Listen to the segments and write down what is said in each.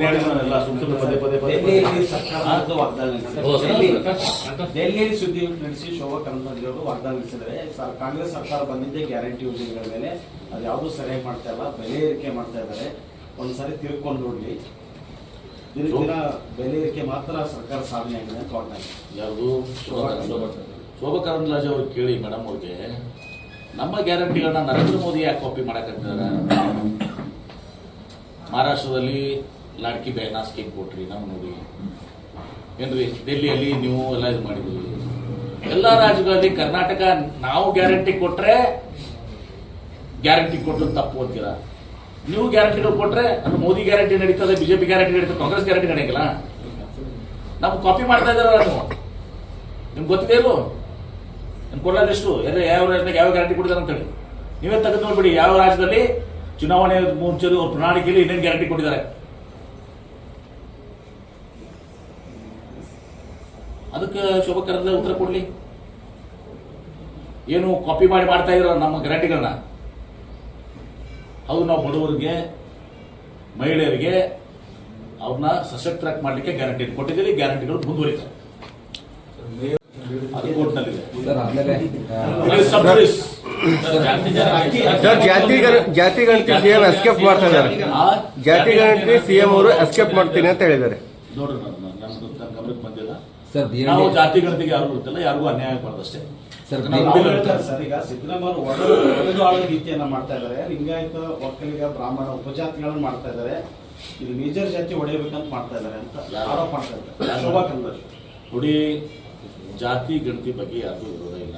ಪದೇ ಪದೇ ಸರ್ಕಾರದ ವಾಗ್ದಾನ ನಡೆಸಿದೆ. ದೆಹಲಿಯಲ್ಲಿ ಸುದ್ದಿ ನಡೆಸಿ ಶೋಭಾ ಕರಂದ್ಲಾಜೆ ಅವರು ವಾಗ್ದಾನ ನಡೆಸಿದರೆ ಕಾಂಗ್ರೆಸ್ ಸರ್ಕಾರ ಬಂದಿದ್ದೇ ಗ್ಯಾರಂಟಿ ಯೋಜನೆಗಳ ಮೇಲೆ. ಅದು ಯಾವುದೂ ಸರಿಯಾಗಿ ಮಾಡ್ತಾ ಇಲ್ಲ ಬೆಲೆ ಏರಿಕೆ ಮಾಡ್ತಾ ಇದ್ದಾರೆ. ಒಂದ್ಸರಿ ತಿಳ್ಕೊಂಡು ನೋಡ್ಲಿ ದಿನ ದಿನ ಬೆಲೆ ಏರಿಕೆ ಮಾತ್ರ ಸರ್ಕಾರ ಸಾಧನೆ ಆಗಿದೆ ಅಂತ ವಾಗ್ದಾನ. ಯಾವುದು ಶೋಭಾ ಕರಂದ್ಲಾಜೆ ಅವರು. ಕೇಳಿ ಮೇಡಮ್ ಅವ್ರಿಗೆ. ನಮ್ಮ ಗ್ಯಾರಂಟಿಗಳನ್ನ ನರೇಂದ್ರ ಮೋದಿ ಯಾಕೆ ಕಾಪಿ ಮಾಡಕತ್ತಿದ್ದಾರೆ? ಮಹಾರಾಷ್ಟ್ರದಲ್ಲಿ ಲಾಡ್ಕಿ ಬೇನಾ ಸ್ಕೀಮ್ ಕೊಟ್ರಿ ನಮ್ಮ ನೋಡಿ. ಏನ್ರಿ ಡೆಲ್ಲಿಯಲ್ಲಿ ನೀವು ಎಲ್ಲ ಇದು ಮಾಡಿದ್ರಿ ಎಲ್ಲ ರಾಜ್ಯಗಳಲ್ಲಿ ಕರ್ನಾಟಕ ನಾವು ಗ್ಯಾರಂಟಿ ಕೊಟ್ರೆ ಗ್ಯಾರಂಟಿ ಕೊಟ್ಟು ತಪ್ಪು ಅಂತೀರಾ? ನೀವು ಗ್ಯಾರಂಟಿಗಳು ಕೊಟ್ರೆ ಅದು ಮೋದಿ ಗ್ಯಾರಂಟಿ ನಡೀತದೆ, ಬಿಜೆಪಿ ಗ್ಯಾರಂಟಿ ನಡೀತದೆ, ಕಾಂಗ್ರೆಸ್ ಗ್ಯಾರಂಟಿ ನಡೆಯಲ್ಲ ನಾವು ಕಾಪಿ ಮಾಡ್ತಾ ಇದ್ದಾರ ನೀವು ನಿಮ್ಗೆ ಗೊತ್ತಿದೆ ಇಲ್ಲೋ ನಿಮ್ಗೆ ಕೊಡಲ್ಲ ಎಷ್ಟು ಎಲ್ಲ ಯಾವ ರಾಜ್ಯದಾಗ ಯಾವ ಗ್ಯಾರಂಟಿ ಕೊಟ್ಟಿದ್ದಾರೆ ಅಂತೇಳಿ. ನೀವೇ ತೆಗೆದು ನೋಡ್ಬಿಡಿ, ಯಾವ ರಾಜ್ಯದಲ್ಲಿ ಚುನಾವಣೆ ಮುಂಚೆ ಅವ್ರ ಪ್ರಣಾಳಿಕೆಯಲ್ಲಿ ಇನ್ನೇನು ಗ್ಯಾರಂಟಿ ಕೊಟ್ಟಿದ್ದಾರೆ. ಅದಕ್ಕೆ ಶೋಭಾ ಉತ್ತರ ಕೊಡ್ಲಿ ಏನು ಕಾಪಿ ಮಾಡಿ ಮಾಡ್ತಾ ಇದ್ರ ನಮ್ಮ ಗ್ಯಾರಂಟಿಗಳನ್ನ ಹೌದು ನಾವು ಬಡವರಿಗೆ ಮಹಿಳೆಯರಿಗೆ ಅವ್ರನ್ನ ಸಶಕ್ತರಾಗಿ ಮಾಡ್ಲಿಕ್ಕೆ ಗ್ಯಾರಂಟಿ ಕೊಟ್ಟಿದ್ದೀವಿ ಗ್ಯಾರಂಟಿಗಳು ಮುಂದುವರಿತಾರೆ ಅದು ಕೋರ್ಟ್ನಲ್ಲಿದೆ ಸರ್ ಜಾತಿ ಜಾತಿ ಗಣತಿ ಸಿಎಂ ಎಸ್ಕೇಪ್ ಮಾಡ್ತಾ ಇದ್ದಾರೆ ಆ ಜಾತಿ ಗಣತಿ ಸಿಎಂ ಅವರು ಎಸ್ಕೇಪ್ ಮಾಡ್ತೀನಿ ಅಂತ ಹೇಳಿದ್ದಾರೆ ನೋಡ್ರಿ ಗಮನಕ್ಕೆ ಬಂದಿಲ್ಲ ಸರ್ ನಾವು ಜಾತಿ ಗಣತಿಗೆ ಯಾರು ಗೊತ್ತಿಲ್ಲ ಯಾರಿಗೂ ಅನ್ಯಾಯ ಮಾಡೋದಷ್ಟೇ ಅಷ್ಟೇ ಸರ್, ಸರ್ ಈಗ ಸಿದ್ದರಾಮಯ್ಯ ರೀತಿಯನ್ನ ಮಾಡ್ತಾ ಇದ್ದಾರೆ. ಲಿಂಗಾಯತ ಒಕ್ಕಲಿಗ ಬ್ರಾಹ್ಮಣ ಉಪಜಾತಿಗಳನ್ನ ಮಾಡ್ತಾ ಇದ್ದಾರೆ. ಇದು ಮೇಜರ್ ಜಾತಿ ಹೊಡೆಯಬೇಕಂತ ಮಾಡ್ತಾ ಇದ್ದಾರೆ ಅಂತ ಆರೋಪ ಮಾಡ್ತಾ ಇದ್ದಾರೆ. ಶೋಭಾ ನೋಡಿ ಜಾತಿ ಗಣತಿ ಬಗ್ಗೆ ಯಾರಿಗೂ ವಿರೋಧ ಇಲ್ಲ.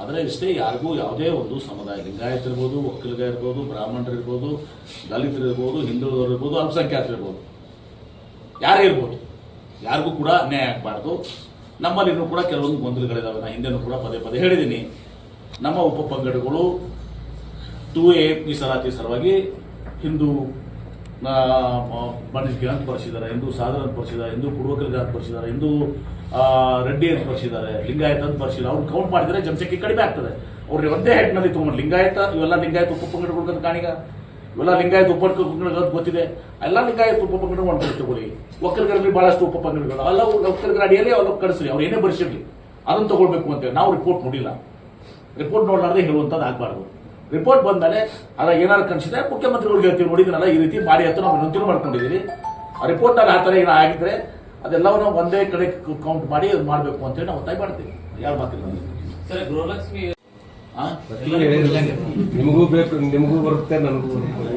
ಆದರೆ ಇಷ್ಟೇ ಯಾರಿಗೂ ಯಾವುದೇ ಒಂದು ಸಮುದಾಯ ಲಿಂಗಾಯತ ಇರ್ಬೋದು ಒಕ್ಕಲಿಗ ಇರ್ಬೋದು ಬ್ರಾಹ್ಮಣರಿರ್ಬೋದು ದಲಿತರಿರ್ಬೋದು ದಲಿತರು ಇರ್ಬೋದು ಹಿಂದುಳಿದವರು ಇರ್ಬೋದು ಅಲ್ಪಸಂಖ್ಯಾತರು ಇರ್ಬೋದು ಯಾರೇ ಇರ್ಬೋದು ಯಾರಿಗೂ ಕೂಡ ಅನ್ಯಾಯ ಆಗಬಾರ್ದು. ನಮ್ಮಲ್ಲಿ ಇನ್ನೂ ಕೂಡ ಕೆಲವೊಂದು ಗೊಂದಲಗಳಿದಾವೆ. ನಾನು ಹಿಂದೆನೂ ಕೂಡ ಪದೇ ಪದೇ ಹೇಳಿದ್ದೀನಿ. ನಮ್ಮ ಉಪಪಂಗಡಗಳು ಟೂ ಎ ಮೀಸಲಾತಿ ಸಲುವಾಗಿ ಹಿಂದೂ ಬಣಿಸ್ಗೆ ಅಂತ ಬರ್ಸಿದ್ದಾರೆ, ಹಿಂದೂ ಸಾಧನ ಅಂತ ಬರ್ಸಿದ್ದಾರೆ, ಹಿಂದೂ ಪೂರ್ವಕರಿಗೆ ಅಂತ ಬರ್ಸಿದ್ದಾರೆ, ಹಿಂದೂ ರೆಡ್ಡಿ ಅಂತ ಬರ್ಸಿದ್ದಾರೆ, ಲಿಂಗಾಯತ ಅಂತ ಬರ್ಸಿಲ್ಲ ಅವ್ರು ಕೌಂಟ್ ಮಾಡಿದರೆ ಜನಸಂಖ್ಯೆ ಕಡಿಮೆ ಆಗ್ತದೆ. ಅವ್ರಿಗೆ ಒಂದೇ ಹೆಡ್ನಲ್ಲಿ ತಗೊಂಡು ಲಿಂಗಾಯತ, ಇವೆಲ್ಲ ಲಿಂಗಾಯತ ಉಪಪಂಗಡಗಳು ಅಂತ ಕಾಣಿಗ. ಇವೆಲ್ಲ ಲಿಂಗಾಯತ ಅಂತ ಗೊತ್ತಿದೆ. ಎಲ್ಲ ಲಿಂಗಾಯತ ಉಪಪಂಗಡ ಒಂದು ತಗೊಳ್ಳಿ. ಒಕ್ಕಲಿಗರಲ್ಲಿ ಬಹಳಷ್ಟು ಉಪಪಂಗಡಗಳು. ಅಲ್ಲ ಒಕ್ಕಲಿಗರ ಅಡಿಯಲ್ಲಿ ಅವ್ರು ಕಳಿಸ್ರಿ. ಅವ್ರು ಏನೇ ಬರ್ಸಿರ್ಲಿ ಅದನ್ನು ತಗೊಳ್ಬೇಕು ಅಂತೇಳಿ ನಾವು ರಿಪೋರ್ಟ್ ನೋಡಿಲ್ಲ. ರಿಪೋರ್ಟ್ ನೋಡಲಾರ್ದೆ ಹೇಳುವಂಥದ್ದು ಆಗಬಾರ್ದು. ರಿಪೋರ್ಟ್ ಬಂದಮೇಲೆ ಅದ ಏನಾದ್ರು ಕನ್ಸಿದ್ರೆ ಮುಖ್ಯಮಂತ್ರಿಗಳಿಗೆ ಹೇಳ್ತೀವಿ. ನೋಡಿದ್ರಲ್ಲ, ಈ ರೀತಿ ಮಾಡಿ ಅಂತ ನಾವು ವಿನಂತಿನೂ ಮಾಡ್ಕೊಂಡಿದ್ದೀವಿ ಆ ರಿಪೋರ್ಟ್ನಲ್ಲಿ ಆ ಥರ ಏನೋ ಆಗಿದ್ರೆ ಅದೆಲ್ಲವನ್ನು ಒಂದೇ ಕಡೆ ಕೌಂಟ್ ಮಾಡಿ ಅದು ಮಾಡಬೇಕು ಅಂತೇಳಿ ನಾವು ಒತ್ತಾಯ ಮಾಡ್ತೀವಿ. ಯಾರು ಮಾತಿಲ್ಲ. ಸರ್, ಗೃಹಲಕ್ಷ್ಮಿ. ನಿಮಗೂ ಬೇಕು ನಿಮಗೂ ಬರುತ್ತೆ ನನಗೂ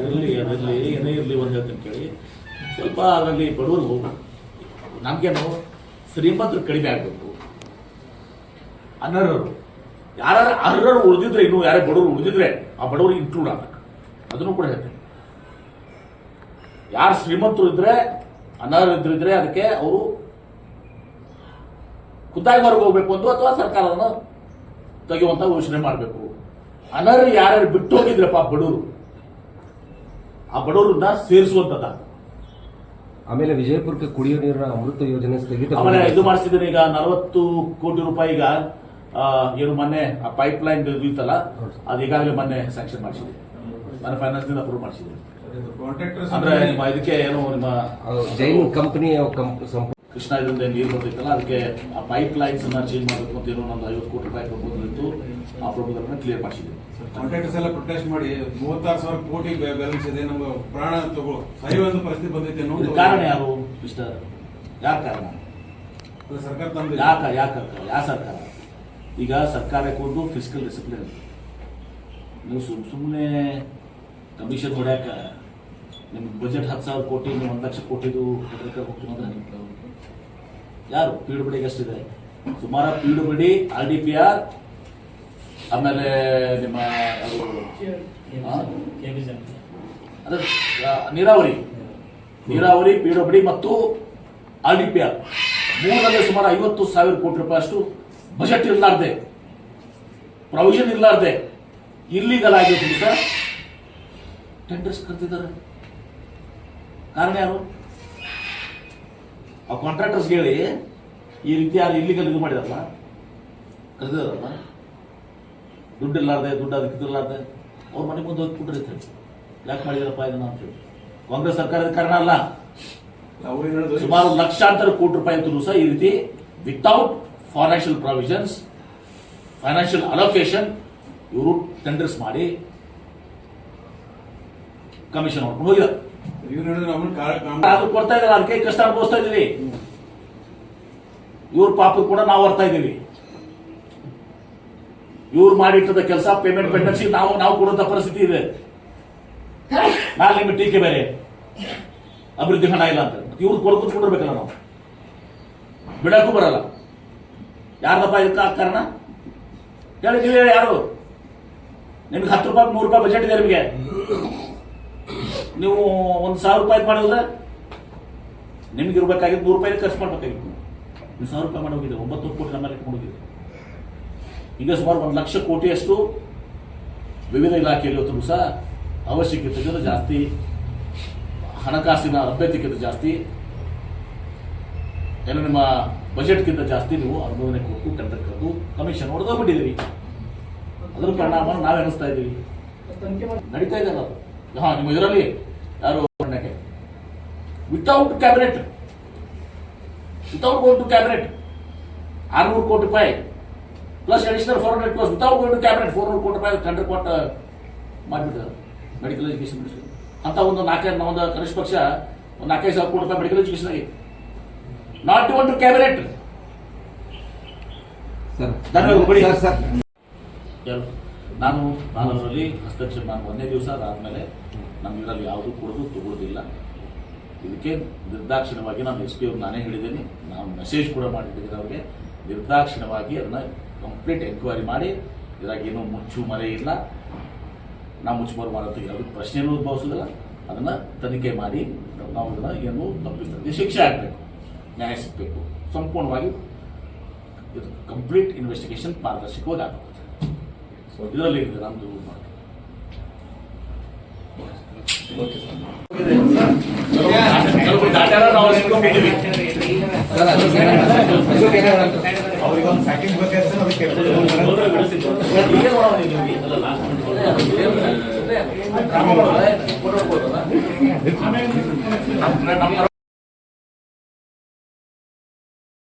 ಇರಲಿ ಅದರಲ್ಲಿ ಏನೇ ಇರಲಿ ಒಂದು ಹೇಳ್ತೀನಿ ಕೇಳಿ. ಸ್ವಲ್ಪ ಅದರಲ್ಲಿ ಬಡವರು ನಮಗೇನು ಶ್ರೀಮಂತರು ಕಡಿಮೆ ಆಗಬೇಕು. ಅನರ್ಹರು. ಯಾರು ಅರ್ಹರು ಉಳಿದಿದ್ರೆ ಇನ್ನು ಯಾರೇ ಬಡವರು ಉಳಿದಿದ್ರೆ ಆ ಬಡವರು ಇನ್ಕ್ಲೂಡ್ ಆಗ್ಬೇಕು. ಅದನ್ನು ಕೂಡ ಹೇಳ್ತೀನಿ. ಯಾರು ಶ್ರೀಮಂತರು ಇದ್ರೆ ಅನರ್ಹರಿದ್ರೆ ಅದಕ್ಕೆ ಅವರು ಖುದ್ದಾಗಿ ಹೊರಗೆ ಹೋಗ್ಬೇಕು ಅಂತ ಅಥವಾ ಸರ್ಕಾರವನ್ನು ತೆಗೆಯುವಂತ ಯೋಚನೆ ಮಾಡಬೇಕು. ಅನರ್ಹ ಯಾರು ಬಿಟ್ಟು ಹೋಗಿದ್ರಪ್ಪ ಬಡವರು ಆ ಬಡವರನ್ನ ಸೇರಿಸುವಂತದ ಆಮೇಲೆ ವಿಜಯಪುರಕ್ಕೆ ಕುಡಿಯೋ ನೀರಿನ ಅಮೃತ ಯೋಜನೆ ಸ್ಥಗಿತ ಆಮೇಲೆ ಇದು ಮಾಡಿಸಿದ್ರೆ ಈಗ ನಲವತ್ತು ಕೋಟಿ ರೂಪಾಯಿ ಈಗ ಆ, ಏನು ಮೊನ್ನೆ ಆ ಪೈಪ್ ಲೈನ್ ಇತ್ತಲ್ಲ ಅದು ಈಗಾಗಲೇ ಮೊನ್ನೆ ಸ್ಯಾಂಕ್ಷನ್ ಮಾಡಿಸಿದೆ. ನಾನು ಫೈನಾನ್ಸ್ನಿಂದ ಅಪ್ರೂವ್ ಮಾಡಿಸಿದೆ. ಅಂದ್ರೆ ನಿಮ್ಮ ಇದಕ್ಕೆ ಏನು ನಿಮ್ಮ ಜೈನ್ ಕಂಪನಿ ಸಂಪ ಕೃಷ್ಣ ಇದರಿಂದ ನೀರು ಬರ್ತೈತಲ್ಲ ಅದಕ್ಕೆ ಆ ಪೈಪ್ ಲೈನ್ಸ್ ಅನ್ನ ಚೇಂಜ್ ಮಾಡಬೇಕು ಅಂತ ಏನೋ ಒಂದು ಐವತ್ತು ಕೋಟಿ ರೂಪಾಯಿ ಪ್ರಪೋಸಲ್ ಇತ್ತು ಆ ಪ್ರಪೋಸಲ್ ಕ್ಲಿಯರ್ ಮಾಡಿಸಿದೆ ಕಾಂಟ್ರಾಕ್ಟರ್ಸ್ ಎಲ್ಲ ಪ್ರೊಟೆಸ್ಟ್ ಮಾಡಿ ಮೂವತ್ತಾರು ಸಾವಿರ ಕೋಟಿ ಬ್ಯಾಲೆನ್ಸ್ ಇದೆ ನಮ್ಮ ಪ್ರಾಣ ತಗೋ ಸರಿಯಾದ ಪರಿಸ್ಥಿತಿ ಬಂದೈತೆ ಅನ್ನೋ ಕಾರಣ ಯಾರು ಮಿಸ್ಟರ್ ಯಾರ ಕಾರಣ? ಸರ್ಕಾರ ತಂದು ಯಾಕ ಯಾಕ ಯಾವ ಸರ್ಕಾರ? ಈಗ ಸರ್ಕಾರಕ್ಕೆ ಒಂದು ಫಿಸಿಕಲ್ ಡಿಸಿಪ್ಲಿನ್ ನೀವು ಸುಮ್ಮ ಸುಮ್ಮನೆ ಕಮಿಷನ್ ಹೊಡ್ಯಾಕ ನಿಮ್ಗೆ ಬಜೆಟ್ ಹತ್ತು ಸಾವಿರ ಕೋಟಿ ನೀವು ಒಂದು ಲಕ್ಷ ಕೋಟಿದು ಕಟ್ಟಡಕ್ಕೆ ಹೋಗ್ತೀವಿ ಅಂದ್ರೆ ಯಾರು? ಪಿ ಡಬ್ಲ್ಯೂ ಡಿಗೆ ಎಷ್ಟಿದೆ ಸುಮಾರು D R D P R, ಆಮೇಲೆ ನಿಮ್ಮ ನೀರಾವರಿ. ನೀರಾವರಿ ಪಿ ಡಬ್ಲ್ಯೂ ಡಿ ಮತ್ತು ಆರ್ ಡಿ ಪಿ ಆರ್. ಮೂರರಲ್ಲಿ ಸುಮಾರು ಐವತ್ತು ಸಾವಿರ ಕೋಟಿ ರೂಪಾಯಿ ಅಷ್ಟು ಬಜೆಟ್ ಇರಲಾರ್ದೆ. ಪ್ರೊವಿಷನ್ ಇರಲಾರ್ದೆ. Illegal ಆಗಿರ್ತೀನಿ sir. ಟೆಂಡರ್ಸ್ ಕರೆದಿದ್ದಾರೆ. ಕಾರಣ ಯಾರು? ಆ ಕಾಂಟ್ರಾಕ್ಟರ್ಸ್ ಹೇಳಿ ಈ ರೀತಿ ಯಾರು ಇಲ್ಲಿ ಇದು ಮಾಡಿದಾರಲ್ಲ ಕರೆದಿದಾರಲ್ಲ ದುಡ್ಡು ಇರ್ಲಾರ್ದೆ ದುಡ್ಡು ಅದಕ್ಕೆ ಇರ್ಲಾರ್ದೆ ಅವ್ರ ಮನೆ ಮುಂದೆ ಹೋಗಿ ಕೊಟ್ರಿ ಹೇಳಿ ಯಾಕೆ ಮಾಡಿದಾರಪ್ಪ ಇದನ್ನ ಅಂತ ಹೇಳಿ ಕಾಂಗ್ರೆಸ್ ಸರ್ಕಾರದ ಕಾರಣ ಅಲ್ಲ. ಸುಮಾರು ಲಕ್ಷಾಂತರ ಕೋಟಿ ರೂಪಾಯಿ ಅಂತೂ ಸಹ ಈ ರೀತಿ without financial provisions financial allocation ಇವರು ಟೆಂಡರ್ಸ್ ಮಾಡಿ ಕಮಿಷನ್ ಮಾಡ್ಕೊಂಡು ಹೋಗಿದ್ದಾರೆ. ಕೊಡ್ತಾ ಇದ್ದಾರೆ ಅದಕ್ಕೆ ಕಷ್ಟ ಅನುಭವಿಸ್ತಾ ಇದೀವಿ ಇವ್ರ ಪಾಪ ಕೂಡ ನಾವು ಬರ್ತಾ ಇದೀವಿ ಇವ್ರು ಮಾಡಿಟ್ಟದ ಕೆಲಸ ಪೇಮೆಂಟ್ ಪೆಂಡೆನ್ಸಿ, ನಾವು ನಾವು ಕೊಡುವಂತ ಪರಿಸ್ಥಿತಿ ಇದೆ. ನಾಳೆ ನಿಮಗೆ ಟೀಕೆ ಬೇರೆ. ಅಭಿವೃದ್ಧಿ ಹಣ ಇಲ್ಲ ಅಂತ. ಇವ್ರು ಕೊಡ್ಕೊಂಡು ಕೊಡಿರ್ಬೇಕಲ್ಲ ನಾವು. ಬಿಡಕ್ಕೂ ಬರಲ್ಲ. ಯಾರ್ದಪ್ಪ ಇದಕ್ಕೆ ಕಾರಣ? ಹೇಳಿ ಯಾರು? ನಿಮ್ಗೆ ಹತ್ತು ರೂಪಾಯಿ, ಮೂರು ರೂಪಾಯಿ ಬಜೆಟ್ ಇದೆ ನಿಮಗೆ. ನೀವು ಒಂದು ಸಾವಿರ ರೂಪಾಯಿ ಮಾಡಿದ್ರೆ ನಿಮ್ಗೆ ಇರ್ಬೇಕಾಗಿದ್ದು ನೂರು ರೂಪಾಯಿ ಖರ್ಚು ಮಾಡ್ಬೇಕಾಗಿತ್ತು. ನೀವು ಸಾವಿರ ರೂಪಾಯಿ ಮಾಡಿ ಹೋಗಿದ್ರೆ ಒಂಬತ್ತು ಕೋಟಿ ನಮ್ಮಲ್ಲಿ ಇಟ್ಕೊಂಡು ಹೋಗಿದ್ರೆ ಈಗ ಸುಮಾರು ಒಂದು ಲಕ್ಷ ಕೋಟಿಯಷ್ಟು ವಿವಿಧ ಇಲಾಖೆಯಲ್ಲಿ ಇವತ್ತು ಸಹ ಅವಶ್ಯಕತೆಗಿಂತ ಜಾಸ್ತಿ, ಹಣಕಾಸಿನ ಲಭ್ಯತೆಗಿಂತ ಜಾಸ್ತಿ, ಏನೋ ನಿಮ್ಮ ಬಜೆಟ್ಗಿಂತ ಜಾಸ್ತಿ ನೀವು ಅನುಮೋದನೆ ಕೊಟ್ಟು ಟೆಂಡರ್ ಕರೆದು ಕಮಿಷನ್ ಹೊಡೆದೋಗ್ಬಿಟ್ಟಿದ್ದೀರಿ ಅದರ ಪರಿಣಾಮ ನಾವೇ ಅನಿಸ್ತಾ ಇದ್ದೀವಿ. ನಡೀತಾ ಇದೆ ಅದು. ಹಾ ನಿಮ್ಮ ಇದರಲ್ಲಿ? ಯಾರು without cabinet without going to cabinet ಆರ್ನೂರು ಕೋಟಿ ರೂಪಾಯಿ. Plus additional four hundred plus without going to cabinet four hundred ಕೋಟಿ ರೂಪಾಯಿ ಟೆಂಡರ್ ಕೊಟ್ಟು ಮಾಡಿಬಿಟ್ಟಿದ್ದಾರೆ. ಮೆಡಿಕಲ್ ಎಜುಕೇಶನ್ ಅಂತ ಒಂದು ನಾಲ್ಕೈದು ಒಂದು ಕನಿಷ್ಠ ಪಕ್ಷ ಒಂದು ನಾಲ್ಕೈದು ಸಾವಿರ ಕೋಟಿ ರೂಪಾಯಿ ಮೆಡಿಕಲ್ ಎಜುಕೇಶನ್ ಆಗಿ not one to cabinet sir ಧನ್ಯವಾದ ಸರ್ ಸರ್. ಯಾರು? ನಾನು ನಾನು ಅದರಲ್ಲಿ ಹಸ್ತಕ್ಷೇಪ ನಾನು ಒಂದೇ ದಿವಸ ಆದಮೇಲೆ ನಮ್ಮ ಇದರಲ್ಲಿ ಯಾವುದೂ ಕೊಡೋದು ತಗೊಳ್ಳೋದಿಲ್ಲ ಇದಕ್ಕೆ ನಿರ್ದಾಕ್ಷಿಣ್ಯವಾಗಿ ನಾನು ಎಸ್ ಪಿ ಅವ್ರು ನಾನೇ ಹೇಳಿದ್ದೀನಿ. ನಾನು ಮೆಸೇಜ್ ಕೂಡ ಮಾಡಿದ್ದೀನಿ ಅವ್ರಿಗೆ. ನಿರ್ದಾಕ್ಷಿಣ್ಯವಾಗಿ ಅದನ್ನ ಕಂಪ್ಲೀಟ್ ಎಂಕ್ವೈರಿ ಮಾಡಿ, ಇದ್ರಾಗ ಏನೂ ಮುಚ್ಚು ಮರೆ ಇಲ್ಲ. ನಾವು ಮುಚ್ಚುಮರು ಮಾಡೋದು ಯಾವುದು ಪ್ರಶ್ನೆ ಉದ್ಭವಿಸೋದಿಲ್ಲ ಅದನ್ನ ತನಿಖೆ ಮಾಡಿ, ನಾವು ಅದನ್ನ ಏನು ತಪ್ಪಿಸ್ತದೆ ಶಿಕ್ಷೆ ಆಗಬೇಕು. ನ್ಯಾಯ ಸಿಗಬೇಕು. ಸಂಪೂರ್ಣವಾಗಿ ಇದು ಕಂಪ್ಲೀಟ್ ಇನ್ವೆಸ್ಟಿಗೇಷನ್ ಪಾರದರ್ಶಕವಾಗಿ ಆಗಬೇಕು. ಇದರಲ್ಲಿ ಏನಾದ್ರು ಅವ್ರಿಗೊಂದು ಪ್ಯಾಕಿಂಗ್ ಬೇಕಾದ್ರೆ ಅದಕ್ಕೆ. ಅಲ್ಲ, last